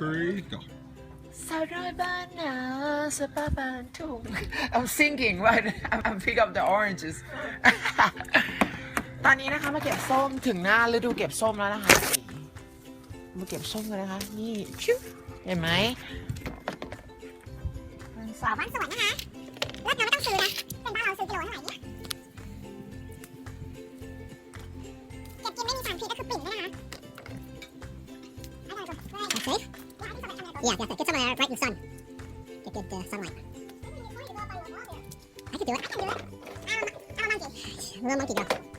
three, go. สาวน้อยบ้านนาสปาบ้านทุ่ง I'm singing right I'm, I'm pick up the oranges ตอนนี้นะคะมาเก็บส้มถึงหน้าฤดูเก็บส้มแล้วนะคะมาเก็บส้มกันนะคะ นี่ชิวเห็นไหมสาวบ้านสวนนะคะรถเราไม่ต้องซื้อนะ เป็นบ้านเราซื้อกิโลเท่าไหร่เนี่ย Yeah, yeah, get some uh, bright sun. Get good uh, sunlight. I can do it. I can do it. I'm a, I'm a monkey. Little monkey girl.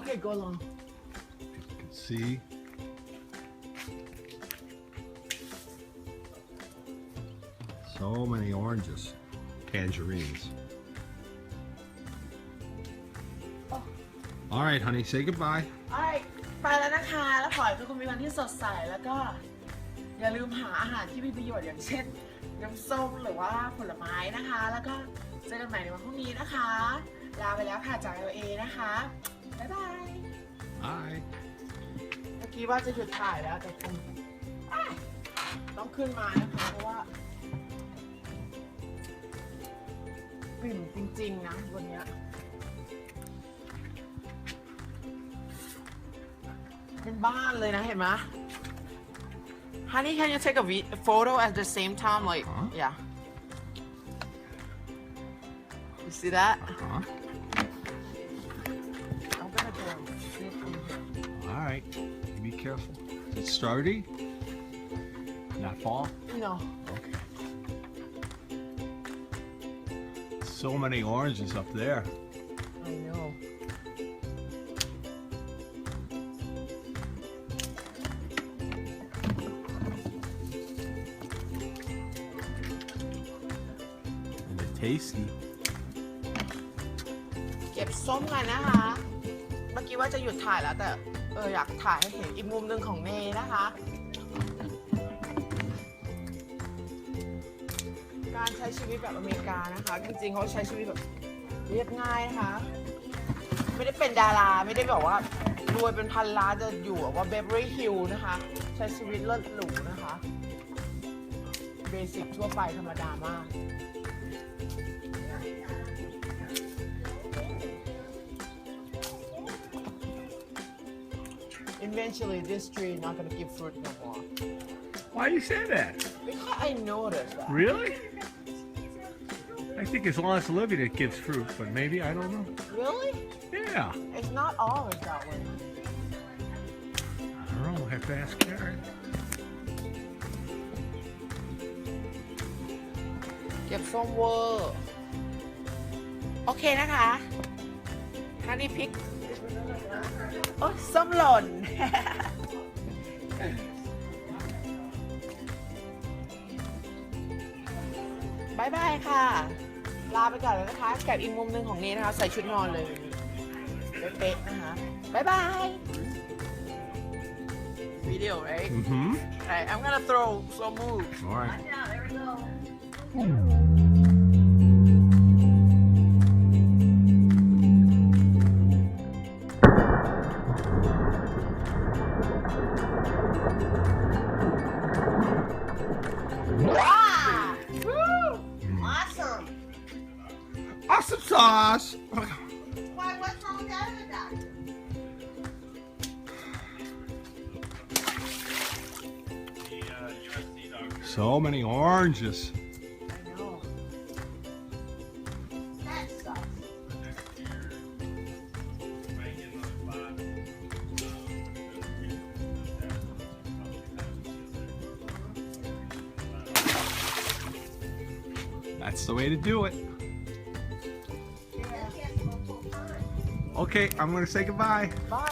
Off. โอเค go long You can see. So many oranges. Tangerines. All right, honey, say goodbye. ไอ้ไปแล้วนะคะ แล้วขอให้ทุกคนมีวันที่สดใส แล้วก็ อย่าลืมหาอาหารที่มีประโยชน์อย่างเช่น น้ำส้มหรือว่าผลไม้นะคะ แล้วก็เจอกันใหม่ในวันพรุ่งนี้นะคะ ลาไปแล้วค่ะจาก LA นะคะ บ๊ายบาย Bye. เมื่อกี้ว่าจะหยุดถ่ายแล้วแต่คงอะต้องขึ้นมานะคะเพราะว่าปิ่มจริง ๆ นะวันเนี้ยเป็นบ้านเลยนะเห็นไหม Honey can you take a vi- photo at the same time like Huh? yeah you see that Uh-huh. right. Be careful. Is it starty? Not fall? no Okay. So many oranges up there. I know And they're tasty. เก็บส้มกันนะคะ เมื่อกี้ว่าจะหยุดถ่ายแล้วแต่ เอออยากถ่ายให้เห็นอีกมุมหนึ่งของเนนะคะ การใช้ชีวิตแบบอเมริกานะคะ จริงๆเขาใช้ชีวิตแบบเรียบง่ายนะคะ ไม่ได้เป็นดาราไม่ได้แบบว่ารวยเป็นพันล้านจะอยู่แบบว่าเบเวอรี่ฮิลนะคะ ใช้ชีวิตเลิศหรูนะคะ เบสิกทั่วไปธรรมดามาก Eventually, this tree not gonna give fruit no more. Why do you say that? Because I noticed that. Really? I think as long as it's living, it gives fruit, but maybe I don't know. Really? Yeah, It's not always that way. I don't know. I have to ask Karen. เก็บส้มเวอร์โอเคนะคะ ฮันนี่พิก โอ้ยส้มหล่น บายบายค่ะ ลาไปก่อนแล้วนะคะกับอีกมุมหนึ่งของนี้นะคะ ใส่ชุดนอนเลยเป๊ะๆนะคะบายบาย Video right Mm-hmm. Alright I'm gonna throw some moves All right. Wow! Awesome sauce. Why, what's wrong with the other? So many oranges. I know. That sucks. That's the way to do it. Okay, I'm gonna say goodbye. Bye.